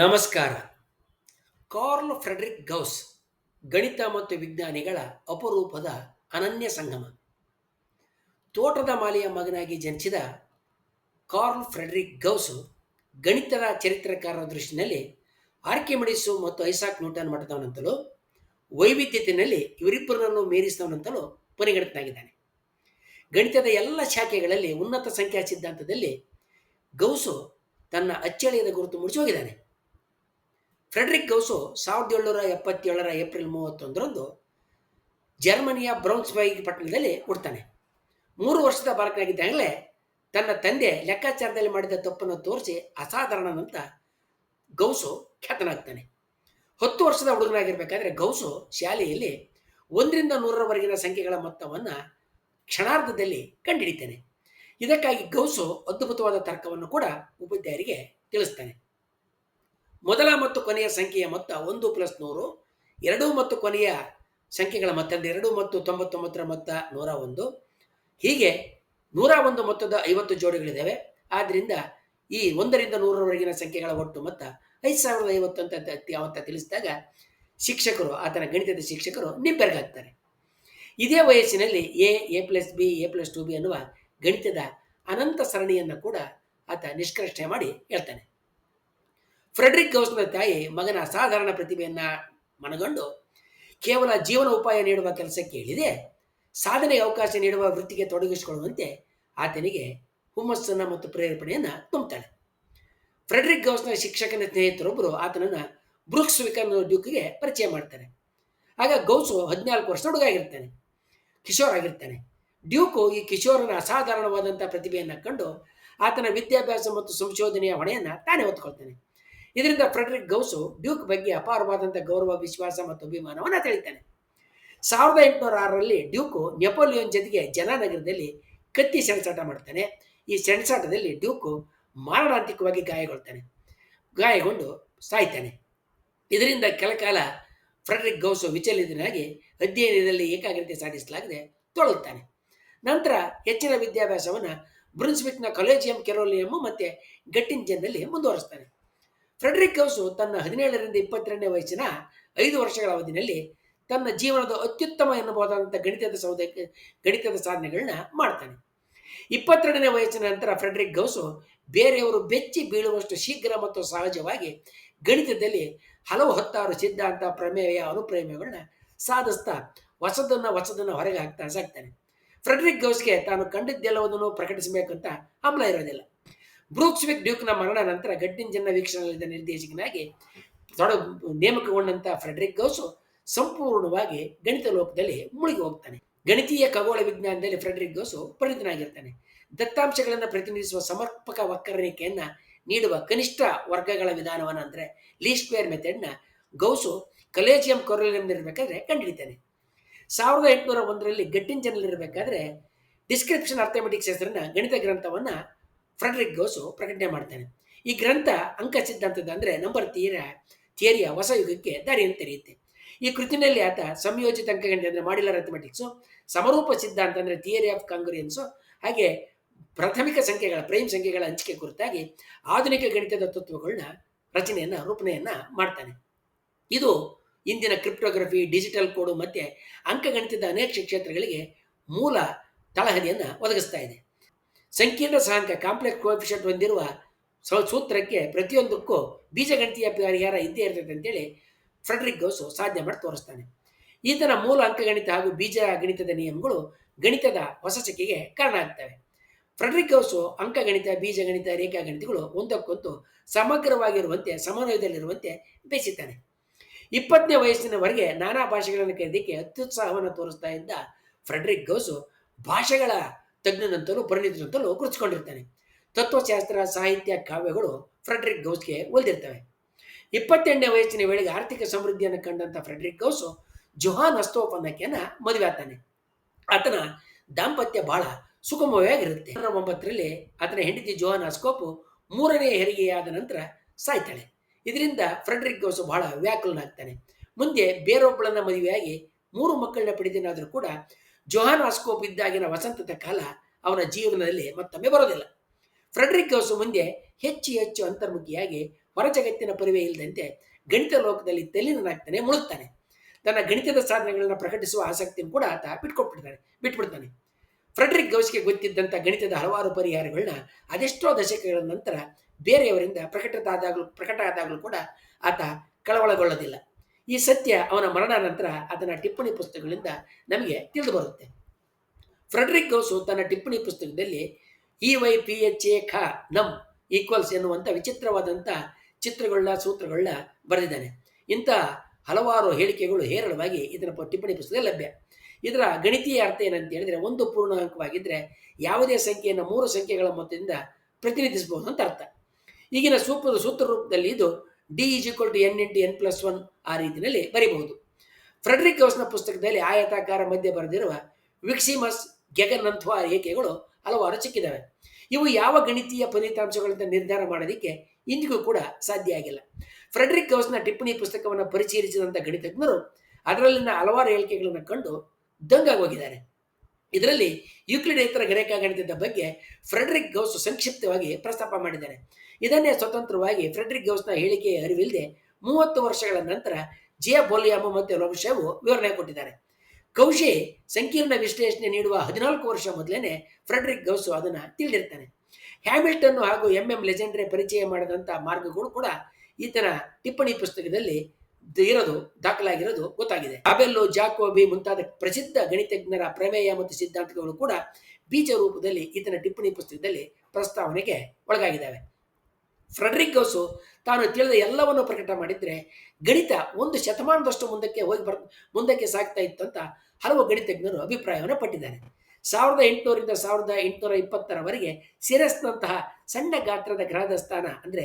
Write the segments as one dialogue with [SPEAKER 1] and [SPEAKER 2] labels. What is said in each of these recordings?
[SPEAKER 1] ನಮಸ್ಕಾರ. Karl Friedrich Gauss, ಗಣಿತ ಮತ್ತು ವಿಜ್ಞಾನಿಗಳ ಅಪರೂಪದ ಅನನ್ಯ ಸಂಗಮ. ತೋಟದ ಮಾಲೆಯ ಮಗನಾಗಿ ಜನಿಸಿದ ಕಾರ್ಲ್ ಫ್ರೆಡ್ರಿಕ್ ಗೌಸು ಗಣಿತದ ಚರಿತ್ರಕಾರರ ದೃಷ್ಟಿನಲ್ಲಿ ಆರ್ಕೆಮಡಿಸು ಮತ್ತು ಐಸಾಕ್ ನ್ಯೂಟನ್ ಮಾಡಿದವನಂತಲೂ, ವೈವಿಧ್ಯತೆಯಲ್ಲಿ ಇವರಿಬ್ಬರನ್ನು ಮೀರಿಸಿದವನಂತಲೂ ಪರಿಗಣಿತನಾಗಿದ್ದಾನೆ. ಗಣಿತದ ಎಲ್ಲ ಶಾಖೆಗಳಲ್ಲಿ ಉನ್ನತ ಸಂಖ್ಯಾ ಸಿದ್ಧಾಂತದಲ್ಲಿ ಗೌಸು ತನ್ನ ಅಚ್ಚಳಿಯದ ಗುರುತು ಮುಡಿಸಿ ಹೋಗಿದ್ದಾನೆ. ಫ್ರೆಡ್ರಿಕ್ ಗೌಸು ಸಾವಿರದ ಏಳ್ನೂರ ಎಪ್ಪತ್ತೇಳರ ಏಪ್ರಿಲ್ ಮೂವತ್ತೊಂದರಂದು ಜರ್ಮನಿಯ ಬ್ರೌನ್ಸ್ಬೈಗ್ ಪಟ್ಟಣದಲ್ಲಿ ಹುಡ್ತಾನೆ. ಮೂರು ವರ್ಷದ ಬಾಲಕನಾಗಿದ್ದಾಗಲೇ ತನ್ನ ತಂದೆ ಲೆಕ್ಕಾಚಾರದಲ್ಲಿ ಮಾಡಿದ ತಪ್ಪನ್ನು ತೋರಿಸಿ ಅಸಾಧಾರಣನಂತ ಗೌಸು ಖ್ಯಾತನಾಗ್ತಾನೆ. ಹತ್ತು ವರ್ಷದ ಹುಡುಗನಾಗಿರ್ಬೇಕಾದ್ರೆ ಗೌಸು ಶಾಲೆಯಲ್ಲಿ ಒಂದರಿಂದ ನೂರರವರೆಗಿನ ಸಂಖ್ಯೆಗಳ ಮೊತ್ತವನ್ನು ಕ್ಷಣಾರ್ಧದಲ್ಲಿ ಕಂಡುಹಿಡಿತಾನೆ ಇದಕ್ಕಾಗಿ ಗೌಸು ಅದ್ಭುತವಾದ ತರ್ಕವನ್ನು ಕೂಡ ಉಪಾಧ್ಯಾಯರಿಗೆ ತಿಳಿಸ್ತಾನೆ. ಮೊದಲ ಮತ್ತು ಕೊನೆಯ ಸಂಖ್ಯೆಯ ಮೊತ್ತ ಒಂದು ಪ್ಲಸ್ ನೂರು, ಎರಡು ಮತ್ತು ಕೊನೆಯ ಸಂಖ್ಯೆಗಳ ಮೊತ್ತ ಎರಡು ಮತ್ತು ತೊಂಬತ್ತೊಂಬತ್ತರ ಮೊತ್ತ ನೂರ ಒಂದು. ಹೀಗೆ ನೂರ ಒಂದು ಮೊತ್ತದ ಐವತ್ತು ಜೋಡಿಗಳಿದ್ದಾವೆ. ಆದ್ದರಿಂದ ಈ ಒಂದರಿಂದ ನೂರರವರೆಗಿನ ಸಂಖ್ಯೆಗಳ ಒಟ್ಟು ಮೊತ್ತ ಐದು ಸಾವಿರದ ಐವತ್ತು ಅಂತ ತ- ಅವತ್ತ ತಿಳಿಸಿದಾಗ ಶಿಕ್ಷಕರು ಆತನ ಗಣಿತದ ಶಿಕ್ಷಕರು ನಿಬ್ಬೆರಗಾಗ್ತಾರೆ ಇದೇ ವಯಸ್ಸಿನಲ್ಲಿ A A plus B, A plus two B ಅನ್ನುವ ಗಣಿತದ ಅನಂತ ಸರಣಿಯನ್ನು ಕೂಡ ಆತ ನಿಷ್ಕರ್ಷಣೆ ಮಾಡಿ ಹೇಳ್ತಾನೆ. ಫ್ರೆಡ್ರಿಕ್ ಗೌಸ್ನ ತಾಯಿ ಮಗನ ಅಸಾಧಾರಣ ಪ್ರತಿಭೆಯನ್ನ ಮನಗಂಡು ಕೇವಲ ಜೀವನ ಉಪಾಯ ನೀಡುವ ಕೆಲಸಕ್ಕೆ ಕೇಳಿದೆ ಸಾಧನೆಗೆ ಅವಕಾಶ ನೀಡುವ ವೃತ್ತಿಗೆ ತೊಡಗಿಸಿಕೊಳ್ಳುವಂತೆ ಆತನಿಗೆ ಹುಮ್ಮಸ್ಸನ್ನು ಮತ್ತು ಪ್ರೇರೇಪಣೆಯನ್ನು ತುಂಬುತ್ತಾಳೆ. ಫ್ರೆಡ್ರಿಕ್ ಗೌಸ್ನ ಶಿಕ್ಷಕನ ಸ್ನೇಹಿತರೊಬ್ಬರು ಆತನನ್ನು ಬ್ರೂಕ್ಸ್ ವಿಕನ್ ಡ್ಯೂಕ್ಗೆ ಪರಿಚಯ ಮಾಡ್ತಾರೆ. ಆಗ ಗೌಸು ಹದಿನಾಲ್ಕು ವರ್ಷ ಹುಡುಗ ಆಗಿರ್ತಾನೆ ಕಿಶೋರ್ ಆಗಿರ್ತಾನೆ. ಡ್ಯೂಕು ಈ ಕಿಶೋರನ ಅಸಾಧಾರಣವಾದಂಥ ಪ್ರತಿಭೆಯನ್ನು ಕಂಡು ಆತನ ವಿದ್ಯಾಭ್ಯಾಸ ಮತ್ತು ಸಂಶೋಧನೆಯ ಹೊಣೆಯನ್ನು ತಾನೇ ಹೊತ್ಕೊಳ್ತಾನೆ. ಇದರಿಂದ ಫ್ರೆಡ್ರಿಕ್ ಗೌಸು ಡ್ಯೂಕ್ ಬಗ್ಗೆ ಅಪಾರವಾದಂಥ ಗೌರವ, ವಿಶ್ವಾಸ ಮತ್ತು ಅಭಿಮಾನವನ್ನು ತಿಳಿತಾನೆ. ಸಾವಿರದ ಎಂಟುನೂರ ಆರರಲ್ಲಿ ಡ್ಯೂಕು ನೆಪೋಲಿಯನ್ ಜೊತೆಗೆ ಜನಾನಗರದಲ್ಲಿ ಕತ್ತಿ ಸೆಣಸಾಟ ಮಾಡ್ತಾನೆ. ಈ ಸೆಣಸಾಟದಲ್ಲಿ ಡ್ಯೂಕು ಮಾರಣಾಂತಿಕವಾಗಿ ಗಾಯಗೊಳ್ತಾನೆ. ಗಾಯಗೊಂಡು ಸಾಯ್ತಾನೆ. ಇದರಿಂದ ಕೆಲಕಾಲ ಫ್ರೆಡ್ರಿಕ್ ಗೌಸು ವಿಚಲಿತನಾಗಿ ಅಧ್ಯಯನದಲ್ಲಿ ಏಕಾಗ್ರತೆ ಸಾಧಿಸಲಾಗದೆ ತೊಳಗುತ್ತಾನೆ ನಂತರ ಹೆಚ್ಚಿನ ವಿದ್ಯಾಭ್ಯಾಸವನ್ನು ಬ್ರುನ್ಸ್ವಿಕ್ನ ಕಲೇಜಿಯಂ ಕೆರೋಲಿಯಂ ಮತ್ತು ಗಟ್ಟಿಂಜನ್ನಲ್ಲಿ ಮುಂದುವರಿಸ್ತಾನೆ. ಫ್ರೆಡರಿಕ್ ಗೌಸು ತನ್ನ ಹದಿನೇಳರಿಂದ ಇಪ್ಪತ್ತೆರಡನೇ ವಯಸ್ಸಿನ ಐದು ವರ್ಷಗಳ ಅವಧಿಯಲ್ಲಿ ತನ್ನ ಜೀವನದ ಅತ್ಯುತ್ತಮ ಎನ್ನಬಹುದಾದಂಥ ಗಣಿತದ ಸೌದ, ಗಣಿತದ ಸಾಧನೆಗಳನ್ನ ಮಾಡ್ತಾನೆ. ಇಪ್ಪತ್ತೆರಡನೇ ವಯಸ್ಸಿನ ನಂತರ ಫ್ರೆಡ್ರಿಕ್ ಗೌಸು ಬೇರೆಯವರು ಬೆಚ್ಚಿ ಬೀಳುವಷ್ಟು ಶೀಘ್ರ ಮತ್ತು ಸಹಜವಾಗಿ ಗಣಿತದಲ್ಲಿ ಹಲವು ಹತ್ತಾರು ಸಿದ್ಧಾಂತ, ಪ್ರಮೇಯ, ಅನುಪ್ರಮೇಯಗಳನ್ನ ಸಾಧಿಸ್ತಾ ಹೊಸದನ್ನ ಹೊಸದನ್ನ ಹೊರಗೆ ಹಾಕ್ತಾ ಸಾಕ್ತಾನೆ. ಫ್ರೆಡ್ರಿಕ್ ಗೌಸ್ಗೆ ತಾನು ಕಂಡಿದ್ದೆಲ್ಲವನ್ನೂ ಪ್ರಕಟಿಸಬೇಕಂತ ಹಂಬಲ ಇರೋದಿಲ್ಲ. ಬ್ರೂಕ್ಸ್ವಿಕ್ ಡ್ಯೂಕ್ನ ಮರಣ ನಂತರ ಗಟ್ಟಿಂಜನ್ನ ವೀಕ್ಷಣೆಯಲ್ಲಿದ್ದ ನಿರ್ದೇಶಕನಾಗಿ ತೊಡ ನೇಮಕಗೊಂಡಂತ ಫ್ರೆಡ್ರಿಕ್ ಗೌಸು ಸಂಪೂರ್ಣವಾಗಿ ಗಣಿತ ಲೋಕದಲ್ಲಿ ಮುಳುಗಿ ಹೋಗ್ತಾನೆ. ಗಣಿತೀಯ ಖಗೋಳ ವಿಜ್ಞಾನದಲ್ಲಿ ಫ್ರೆಡ್ರಿಕ್ ಗೌಸು ಪರಿಣಿತನಾಗಿರ್ತಾನೆ. ದತ್ತಾಂಶಗಳನ್ನು ಪ್ರತಿನಿಧಿಸುವ ಸಮರ್ಪಕ ವಕ್ರರೇಖೆಯನ್ನು ನೀಡುವ ಕನಿಷ್ಠ ವರ್ಗಗಳ ವಿಧಾನವನ್ನು ಅಂದರೆ ಲೀ ಸ್ಕ್ವೇರ್ ಮೆಥಡ್ನ ಗೌಸು ಕಲೇಜಿಯಂ ಕೊರಲಿಯಂನಿರಬೇಕಾದ್ರೆ ಕಂಡುಹಿಡಿತಾನೆ ಸಾವಿರದ ಎಂಟುನೂರ ಒಂದರಲ್ಲಿ ಗಟ್ಟಿಂಜನಲ್ಲಿರಬೇಕಾದ್ರೆ ಡಿಸ್ಕ್ರಿಪ್ಷನ್ ಅರ್ಥಮೆಟಿಕ್ಸ್ ಹೆಸರಿನ ಗಣಿತ ಗ್ರಂಥವನ್ನು ಫ್ರೆಡರಿಕ್ ಗೋಸು ಪ್ರಕಟಣೆ ಮಾಡ್ತಾನೆ. ಈ ಗ್ರಂಥ ಅಂಕ ಸಿದ್ಧಾಂತದ ಅಂದರೆ ನಂಬರ್ ತೀರ ಥಿಯರಿಯ ಹೊಸ ಯುಗಕ್ಕೆ ದಾರಿಯನ್ನು ತೆರೆಯುತ್ತೆ. ಈ ಕೃತಿನಲ್ಲಿ ಆತ ಸಂಯೋಜಿತ ಅಂಕಗಣಿತ ಅಂದರೆ ಮಾಡ್ಯುಲರ್ ಅಥಮೆಟಿಕ್ಸು ಸಮರೂಪ ಸಿದ್ಧಾಂತ ಅಂದರೆ ಥಿಯರಿ ಆಫ್ ಕಾಂಗ್ರಿಯನ್ಸು ಹಾಗೆ ಪ್ರಾಥಮಿಕ ಸಂಖ್ಯೆಗಳ ಪ್ರೈಮ್ ಸಂಖ್ಯೆಗಳ ಹಂಚಿಕೆ ಕುರಿತಾಗಿ ಆಧುನಿಕ ಗಣಿತದ ತತ್ವಗಳನ್ನ ರಚನೆಯನ್ನು ರೂಪಣೆಯನ್ನು ಮಾಡ್ತಾನೆ. ಇದು ಇಂದಿನ ಕ್ರಿಪ್ಟೋಗ್ರಫಿ ಡಿಜಿಟಲ್ ಕೋಡು ಮತ್ತೆ ಅಂಕಗಣಿತದ ಅನೇಕ ಕ್ಷೇತ್ರಗಳಿಗೆ ಮೂಲ ತಳಹದಿಯನ್ನು ಒದಗಿಸ್ತಾ ಇದೆ. ಸಂಕೀರ್ಣ ಸಹಾಂಕ ಕಾಂಪ್ಲೆಕ್ಸ್ ಕೋಎಫಿಷಿಯಂಟ್ ಹೊಂದಿರುವ ಸೂತ್ರಕ್ಕೆ ಪ್ರತಿಯೊಂದಕ್ಕೂ ಬೀಜಗಣಿತೀಯ ಪರಿಹಾರ ಇದ್ದೇ ಇರ್ತದೆ ಅಂತೇಳಿ ಫ್ರೆಡ್ರಿಕ್ ಗೌಸು ಸಾಧ್ಯ ಮಾಡಿ ತೋರಿಸ್ತಾನೆ. ಈತನ ಮೂಲ ಅಂಕಗಣಿತ ಹಾಗೂ ಬೀಜ ಗಣಿತದ ನಿಯಮಗಳು ಗಣಿತದ ಹೊಸ ಕಾರಣ ಆಗ್ತವೆ. ಫ್ರೆಡ್ರಿಕ್ ಗೌಸು ಅಂಕಗಣಿತ, ಬೀಜಗಣಿತ, ರೇಖಾಗಣಿತಗಳು ಒಂದಕ್ಕೊಂದು ಸಮಗ್ರವಾಗಿರುವಂತೆ, ಸಮನ್ವಯದಲ್ಲಿರುವಂತೆ ಬೇಯಿಸುತ್ತಾನೆ ಇಪ್ಪತ್ತನೇ ವಯಸ್ಸಿನವರೆಗೆ ನಾನಾ ಭಾಷೆಗಳನ್ನು ಕಲಿಯೋದಕ್ಕೆ ಅತ್ಯುತ್ಸಾಹವನ್ನು ತೋರಿಸ್ತಾ ಇದ್ದ ಫ್ರೆಡ್ರಿಕ್ ಗೌಸು ಭಾಷೆಗಳ ತಜ್ಞನಂತಲೂ ಪರಿಣಿತನಂತಲೂ ಗುರುತಿಸಿಕೊಂಡಿರ್ತಾನೆ. ತತ್ವಶಾಸ್ತ್ರ, ಸಾಹಿತ್ಯ, ಕಾವ್ಯಗಳು ಫ್ರೆಡ್ರಿಕ್ ಗೌಸ್ಗೆ ಒಲ್ದಿರ್ತವೆ. ಇಪ್ಪತ್ತೆಂಟನೇ ವಯಸ್ಸಿನ ವೇಳೆಗೆ ಆರ್ಥಿಕ ಸಮೃದ್ಧಿಯನ್ನು ಕಂಡಂತ ಫ್ರೆಡ್ರಿಕ್ ಗೌಸು ಜೊಹಾನ್ ಹಸ್ತೋಪನ್ನಕ್ಕೆನ ಮದುವೆ ಆಗ್ತಾನೆ. ಆತನ ದಾಂಪತ್ಯ ಬಹಳ ಸುಗಮವಾಗಿರುತ್ತೆ. ಒಂಬತ್ತರಲ್ಲಿ ಆತನ ಹೆಂಡತಿ ಜೋಹಾನ್ ಅಸ್ಕೋಪು ಮೂರನೇ ಹೆರಿಗೆಯಾದ ನಂತರ ಸಾಯ್ತಾಳೆ. ಇದರಿಂದ ಫ್ರೆಡ್ರಿಕ್ ಗೌಸ್ ಬಹಳ ವ್ಯಾಕುಲನಾಗ್ತಾನೆ. ಮುಂದೆ ಬೇರೊಬ್ಬಳನ್ನ ಮದುವೆಯಾಗಿ ಮೂರು ಮಕ್ಕಳನ್ನ ಪಡೆದಿನಾದರೂ ಕೂಡ ಜೊಹಾನ್ ಆಸ್ಕೋಪ್ ಇದ್ದಾಗಿನ ವಸಂತದ ಕಾಲ ಅವನ ಜೀವನದಲ್ಲಿ ಮತ್ತೊಮ್ಮೆ ಬರೋದಿಲ್ಲ ಫ್ರೆಡ್ರಿಕ್ ಗೌಸು ಮುಂದೆ ಹೆಚ್ಚು ಹೆಚ್ಚು ಅಂತರ್ಮುಖಿಯಾಗಿ ಹೊರಜಗತ್ತಿನ ಪರಿವೇ ಇಲ್ಲದಂತೆ ಗಣಿತ ಲೋಕದಲ್ಲಿ ತಲ್ಲೀನನಾಗ್ತಾನೆ ಮುಳುಗ್ತಾನೆ. ತನ್ನ ಗಣಿತದ ಸಾಧನೆಗಳನ್ನು ಪ್ರಕಟಿಸುವ ಆಸಕ್ತಿಯನ್ನು ಕೂಡ ಆತ ಬಿಟ್ಕೊಟ್ಬಿಡ್ತಾನೆ, ಬಿಟ್ಬಿಡ್ತಾನೆ. ಫ್ರೆಡ್ರಿಕ್ ಗೌಸ್ಗೆ ಗೊತ್ತಿದ್ದಂಥ ಗಣಿತದ ಹಲವಾರು ಪರಿಹಾರಗಳನ್ನ ಅದೆಷ್ಟೋ ದಶಕಗಳ ನಂತರ ಬೇರೆಯವರಿಂದ ಪ್ರಕಟದಾದಾಗಲೂ, ಪ್ರಕಟ ಆದಾಗಲೂ ಕೂಡ ಆತ ಕಳವಳಗೊಳ್ಳೋದಿಲ್ಲ. ಈ ಸತ್ಯ ಅವನ ಮರಣ ನಂತರ ಅದನ್ನು ಟಿಪ್ಪಣಿ ಪುಸ್ತಕಗಳಿಂದ ನಮಗೆ ತಿಳಿದು ಬರುತ್ತೆ. ಫ್ರೆಡ್ರಿಕ್ ಗೌಸು ತನ್ನ ಟಿಪ್ಪಣಿ ಪುಸ್ತಕದಲ್ಲಿ E Y P H A ಖ ನಮ್ ಈಕ್ವಲ್ಸ್ ಎನ್ನುವಂಥ ವಿಚಿತ್ರವಾದಂಥ ಚಿತ್ರಗಳನ್ನ ಸೂತ್ರಗಳನ್ನ ಬರೆದಿದ್ದಾನೆ. ಇಂಥ ಹಲವಾರು ಹೇಳಿಕೆಗಳು ಹೇರಳವಾಗಿ ಇದರ ಟಿಪ್ಪಣಿ ಪುಸ್ತಕದಲ್ಲಿ ಲಭ್ಯ. ಇದರ ಗಣಿತೀಯ ಅರ್ಥ ಏನಂತ ಹೇಳಿದ್ರೆ ಒಂದು ಪೂರ್ಣಾಂಕವಾಗಿದ್ದರೆ ಯಾವುದೇ ಸಂಖ್ಯೆಯನ್ನು ಮೂರು ಸಂಖ್ಯೆಗಳ ಮೊತ್ತದಿಂದ ಪ್ರತಿನಿಧಿಸಬಹುದು ಅಂತ ಅರ್ಥ. ಈಗಿನ ಸೂತ್ರದ ಸೂತ್ರ ರೂಪದಲ್ಲಿ ಇದು D is equal to N into N plus one ಆ ರೀತಿಯಲ್ಲಿ ಬರೀಬಹುದು. ಫ್ರೆಡ್ರಿಕ್ ಗೌಸ್ನ ಪುಸ್ತಕದಲ್ಲಿ ಆಯತಾಕಾರ ಮಧ್ಯೆ ಬರೆದಿರುವ ವಿಕ್ಸಿಮಸ್ ಗೆಗನ್ನಂತಹ ರೇಖೆಗಳು ಹಲವಾರು ಸಿಕ್ಕಿದ್ದಾವೆ ಇವು ಯಾವ ಗಣಿತೀಯ ಫಲಿತಾಂಶಗಳಿಂದ ನಿರ್ಧಾರ ಮಾಡೋದಕ್ಕೆ ಇಂದಿಗೂ ಕೂಡ ಸಾಧ್ಯ ಆಗಿಲ್ಲ. ಫ್ರೆಡ್ರಿಕ್ ಗೌಸ್ನ ಟಿಪ್ಪಣಿ ಪುಸ್ತಕವನ್ನು ಪರಿಶೀಲಿಸಿದಂಥ ಗಣಿತಜ್ಞರು ಅದರಲ್ಲಿನ ಹಲವಾರು ಹೇಳಿಕೆಗಳನ್ನು ಕಂಡು ದಂಗಾಗೋಗಿದ್ದಾರೆ. ಇದರಲ್ಲಿ ಯುಕ್ಲಿಡೇತರ ಗ್ರೇಕ ಗಣಿತದ ಬಗ್ಗೆ ಫ್ರೆಡ್ರಿಕ್ ಗೌಸ್ ಸಂಕ್ಷಿಪ್ತವಾಗಿ ಪ್ರಸ್ತಾಪ ಮಾಡಿದ್ದಾರೆ. ಇದನ್ನೇ ಸ್ವತಂತ್ರವಾಗಿ ಫ್ರೆಡ್ರಿಕ್ ಗೌಸ್ನ ಹೇಳಿಕೆಯ ಅರಿವಿಲ್ಲದೆ ಮೂವತ್ತು ವರ್ಷಗಳ ನಂತರ ಜಿಯ ಬೋಲಿಯಾಮ ಮತ್ತು ಲೋಬಶೇವು ವಿವರಣೆ ಕೊಟ್ಟಿದ್ದಾರೆ. ಕೌಶಿ ಸಂಕೀರ್ಣ ವಿಶ್ಲೇಷಣೆ ನೀಡುವ ಹದಿನಾಲ್ಕು ವರ್ಷ ಮೊದಲೇನೆ ಫ್ರೆಡ್ರಿಕ್ ಗೌಸು ಅದನ್ನು ತಿಳಿದಿರ್ತಾನೆ. ಹ್ಯಾಮಿಲ್ಟನ್ ಹಾಗೂ ಎಂ ಎಂ ಲೆಜೆಂಡ್ರೆ ಪರಿಚಯ ಮಾಡಿದಂಥ ಮಾರ್ಗಗಳು ಕೂಡ ಈತನ ಟಿಪ್ಪಣಿ ಪುಸ್ತಕದಲ್ಲಿ ಇರೋದು, ದಾಖಲಾಗಿರೋದು ಗೊತ್ತಾಗಿದೆ. ಅಬೆಲ್ಲೋ ಜಾಕೋಬಿ ಮುಂತಾದ ಪ್ರಸಿದ್ಧ ಗಣಿತಜ್ಞರ ಪ್ರಮೇಯ ಮತ್ತು ಸಿದ್ಧಾಂತಗಳು ಕೂಡ ಬೀಜ ರೂಪದಲ್ಲಿ ಈತನ ಟಿಪ್ಪಣಿ ಪುಸ್ತಕದಲ್ಲಿ ಪ್ರಸ್ತಾವನೆಗೆ ಒಳಗಾಗಿದ್ದಾವೆ. ಫ್ರೆಡ್ರಿಕ್ ಗೌಸು ತಾನು ತಿಳಿದ ಎಲ್ಲವನ್ನು ಪ್ರಕಟ ಮಾಡಿದ್ರೆ ಗಣಿತ ಒಂದು ಶತಮಾನದಷ್ಟು ಮುಂದಕ್ಕೆ ಹೋಗಿ ಮುಂದಕ್ಕೆ ಸಾಗ್ತಾ ಇತ್ತು ಅಂತ ಹಲವು ಗಣಿತಜ್ಞರು ಅಭಿಪ್ರಾಯವನ್ನು ಪಟ್ಟಿದ್ದಾರೆ. ಸಾವಿರದ ಎಂಟುನೂರಿಂದ ಸಾವಿರದ ಎಂಟುನೂರ ಇಪ್ಪತ್ತರವರೆಗೆ ಸಿರಸ್ನಂತಹ ಸಣ್ಣ ಗಾತ್ರದ ಗ್ರಹದ ಸ್ಥಾನ ಅಂದರೆ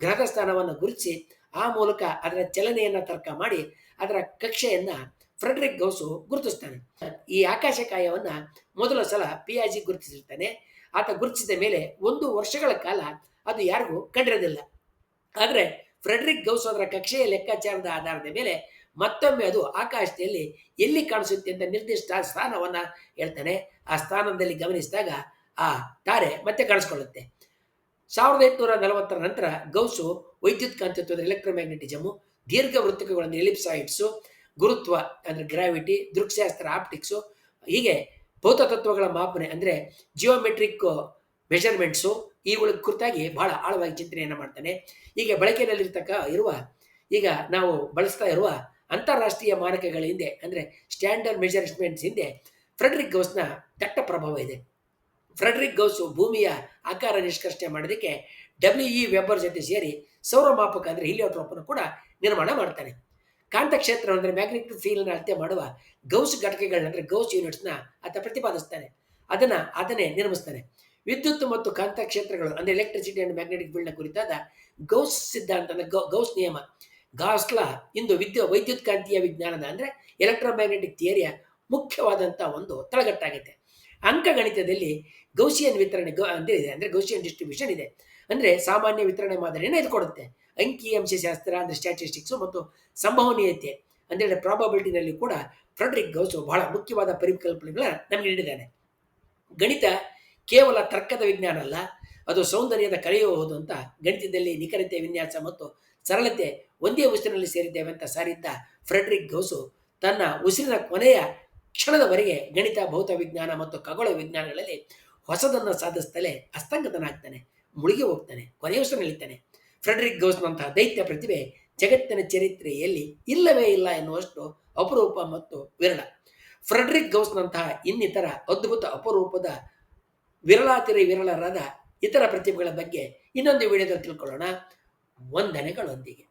[SPEAKER 1] ಗ್ರಹದ ಸ್ಥಾನವನ್ನು ಗುರುತಿಸಿ ಆ ಮೂಲಕ ಅದರ ಚಲನೆಯನ್ನು ತರ್ಕ ಮಾಡಿ ಅದರ ಕಕ್ಷೆಯನ್ನು ಫ್ರೆಡ್ರಿಕ್ ಗೌಸು ಗುರುತಿಸ್ತಾನೆ. ಈ ಆಕಾಶಕಾಯವನ್ನು ಮೊದಲ ಸಲ ಪಿಯಾಜಿ ಗುರುತಿಸಿರ್ತಾನೆ. ಆತ ಗುರುತಿಸಿದ ಮೇಲೆ ಒಂದು ವರ್ಷಗಳ ಕಾಲ ಅದು ಯಾರಿಗೂ ಕಂಡಿರೋದಿಲ್ಲ ಆದರೆ ಫ್ರೆಡ್ರಿಕ್ ಗೌಸ್ ಅದರ ಕಕ್ಷೆಯ ಲೆಕ್ಕಾಚಾರದ ಆಧಾರದ ಮೇಲೆ ಮತ್ತೊಮ್ಮೆ ಅದು ಆಕಾಶದಲ್ಲಿ ಎಲ್ಲಿ ಕಾಣಿಸುತ್ತೆ ಅಂತ ನಿರ್ದಿಷ್ಟ ಸ್ಥಾನವನ್ನು ಹೇಳ್ತಾನೆ. ಆ ಸ್ಥಾನದಲ್ಲಿ ಗಮನಿಸಿದಾಗ ಆ ತಾರೆ ಮತ್ತೆ ಕಾಣಿಸ್ಕೊಳ್ಳುತ್ತೆ. ಸಾವಿರದ ಎಂಟುನೂರ ನಲವತ್ತರ ನಂತರ ಗೌಸು ವೈದ್ಯುತ್ ಕಾಂತತ್ವದ ಎಲೆಕ್ಟ್ರೋಮ್ಯಾಗ್ನೆಟಿಸಮು ದೀರ್ಘ ವೃತ್ತಕಗಳನ್ನು ಎಲಿಪ್ಸಾಯಿಡ್ಸು ಗುರುತ್ವ ಅಂದರೆ ಗ್ರಾವಿಟಿ ದೃಕ್ಶಾಸ್ತ್ರ ಆಪ್ಟಿಕ್ಸು ಹೀಗೆ ಭೌತ ತತ್ವಗಳ ಮಾಪನೆ ಅಂದರೆ ಜಿಯೋಮೆಟ್ರಿಕ್ ಮೆಷರ್ಮೆಂಟ್ಸು ಇವುಗಳ ಕುರಿತಾಗಿ ಬಹಳ ಆಳವಾಗಿ ಚಿಂತನೆಯನ್ನು ಮಾಡ್ತಾನೆ. ಈಗ ಬಳಕೆಯಲ್ಲಿರ್ತಕ್ಕ ಇರುವ, ಈಗ ನಾವು ಬಳಸ್ತಾ ಇರುವ ಅಂತಾರಾಷ್ಟ್ರೀಯ ಮಾನಕಗಳ ಹಿಂದೆ ಅಂದರೆ ಸ್ಟ್ಯಾಂಡರ್ಡ್ ಮೆಜರ್ಮೆಂಟ್ಸ್ ಹಿಂದೆ ಫ್ರೆಡ್ರಿಕ್ ಗೌಸ್ನ ದಟ್ಟ ಪ್ರಭಾವ ಇದೆ. ಫ್ರೆಡ್ರಿಕ್ ಗೌಸು ಭೂಮಿಯ ಆಕಾರ ನಿಷ್ಕರ್ಷಣೆ ಮಾಡೋದಕ್ಕೆ ಡಬ್ಲ್ಯೂ ಇ ವೆಬ್ಬರ್ ಜೊತೆ ಸೇರಿ ಸೌರಮಾಪಕ ಅಂದರೆ ಹಿಲಿಯೋಟ್ರೋಪನ್ನು ಕೂಡ ನಿರ್ಮಾಣ ಮಾಡ್ತಾನೆ. ಕಾಂತಕ್ಷೇತ್ರ ಅಂದರೆ ಮ್ಯಾಗ್ನೆಟಿಕ್ ಫೀಲ್ಡ್ನ ಅಳತೆ ಮಾಡುವ ಗೌಸ್ ಘಟಕಗಳನ್ನ ಅಂದರೆ ಗೌಸ್ ಯೂನಿಟ್ಸ್ನ ಆತ ಪ್ರತಿಪಾದಿಸ್ತಾನೆ. ಅದನ್ನು ಅದನ್ನೇ ನಿರ್ಮಿಸ್ತಾನೆ. ವಿದ್ಯುತ್ ಮತ್ತು ಕಾಂತಕ್ಷೇತ್ರಗಳು ಅಂದರೆ ಎಲೆಕ್ಟ್ರಿಸಿಟಿ ಅಂಡ್ ಮ್ಯಾಗ್ನೆಟಿಕ್ ಫೀಲ್ಡ್ನ ಕುರಿತಾದ ಗೌಸ್ ಸಿದ್ಧಾಂತ ಅಂದ್ರೆ ಗೌ- ಗೌಸ್ ನಿಯಮ. ಗಾಸ್ಲಾ ಇಂದು ವಿದ್ಯು ವೈದ್ಯುತ್ ಕಾಂತೀಯ ವಿಜ್ಞಾನದ ಅಂದರೆ ಎಲೆಕ್ಟ್ರೋಮ್ಯಾಗ್ನೆಟಿಕ್ ಥಿಯರಿಯ ಮುಖ್ಯವಾದಂಥ ಒಂದು ತಳಗಟ್ಟಾಗಿದೆ ಅಂಕಗಣಿತದಲ್ಲಿ ಗೌಸಿಯನ್ ವಿತರಣೆ ಗೌ ಇದೆ, ಅಂದರೆ ಗೌಸಿಯನ್ ಡಿಸ್ಟ್ರಿಬ್ಯೂಷನ್ ಇದೆ. ಅಂದರೆ ಸಾಮಾನ್ಯ ವಿತರಣೆ ಮಾದರಿಯನ್ನು ಇದು ಕೊಡುತ್ತೆ. ಅಂಕಿ ಶಾಸ್ತ್ರ ಅಂದರೆ ಸ್ಟ್ಯಾಟಿಸ್ಟಿಕ್ಸು ಮತ್ತು ಸಂಭವನೀಯತೆ ಅಂದರೆ ಪ್ರಾಬಬಿಲಿಟಿನಲ್ಲಿ ಕೂಡ ಫ್ರೆಡ್ರಿಕ್ ಗೌಸು ಬಹಳ ಮುಖ್ಯವಾದ ಪರಿಕಲ್ಪನೆಗಳನ್ನ ನಮಗೆ ನೀಡಿದ್ದಾನೆ. ಗಣಿತ ಕೇವಲ ತರ್ಕದ ವಿಜ್ಞಾನ ಅಲ್ಲ, ಅದು ಸೌಂದರ್ಯದ ಕರೆಯಬಹುದು ಹೌದು ಅಂತ ಗಣಿತದಲ್ಲಿ ನಿಖರತೆ, ವಿನ್ಯಾಸ ಮತ್ತು ಸರಳತೆ ಒಂದೇ ಉಸಿರಿನಲ್ಲಿ ಸೇರಿದ್ದೇವೆ ಅಂತ ಸಾರಿದ್ದ ಫ್ರೆಡ್ರಿಕ್ ಗೌಸು ತನ್ನ ಉಸಿರಿನ ಕೊನೆಯ ಕ್ಷಣದವರೆಗೆ ಗಣಿತ ಭೌತ ವಿಜ್ಞಾನ ಮತ್ತು ಖಗೋಳ ವಿಜ್ಞಾನಗಳಲ್ಲಿ ಹೊಸದನ್ನು ಸಾಧಿಸುತ್ತಲೇ ಅಸ್ತಂಗತನಾಗ್ತಾನೆ. ಮುಳುಗಿ ಹೋಗ್ತಾನೆ ಕೊನೆಯ ವರ್ಷ ನಿಲ್ತಾನೆ ಫ್ರೆಡ್ರಿಕ್ ಗೌಸ್ನಂತಹ ದೈತ್ಯ ಪ್ರತಿಭೆ ಜಗತ್ತಿನ ಚರಿತ್ರೆಯಲ್ಲಿ ಇಲ್ಲವೇ ಇಲ್ಲ ಎನ್ನುವಷ್ಟು ಅಪರೂಪ ಮತ್ತು ವಿರಳ. ಫ್ರೆಡ್ರಿಕ್ ಗೌಸ್ನಂತಹ ಇನ್ನಿತರ ಅದ್ಭುತ ಅಪರೂಪದ ವಿರಳಾತಿರಿ ವಿರಳರಾದ ಇತರ ಪ್ರತಿಭೆಗಳ ಬಗ್ಗೆ ಇನ್ನೊಂದು ವಿಡಿಯೋದಲ್ಲಿ ತಿಳ್ಕೊಳ್ಳೋಣ. ವಂದನೆಗಳೊಂದಿಗೆ.